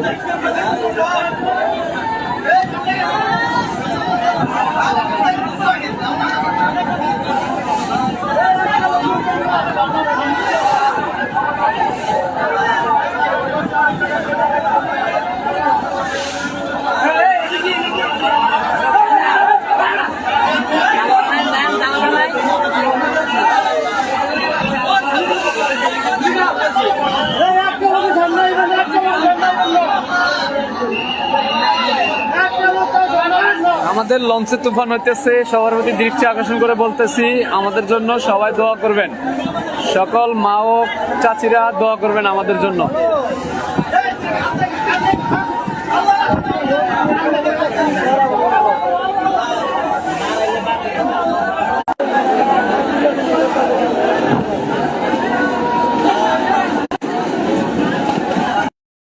Let's go. আমাদের লঞ্চে তুফান হইতেছে, সবার প্রতি দৃষ্টি আকর্ষণ করে বলতেছি, আমাদের জন্য সবাই দোয়া করবেন। সকল মা ও চাচিরা দোয়া করবেন আমাদের জন্য।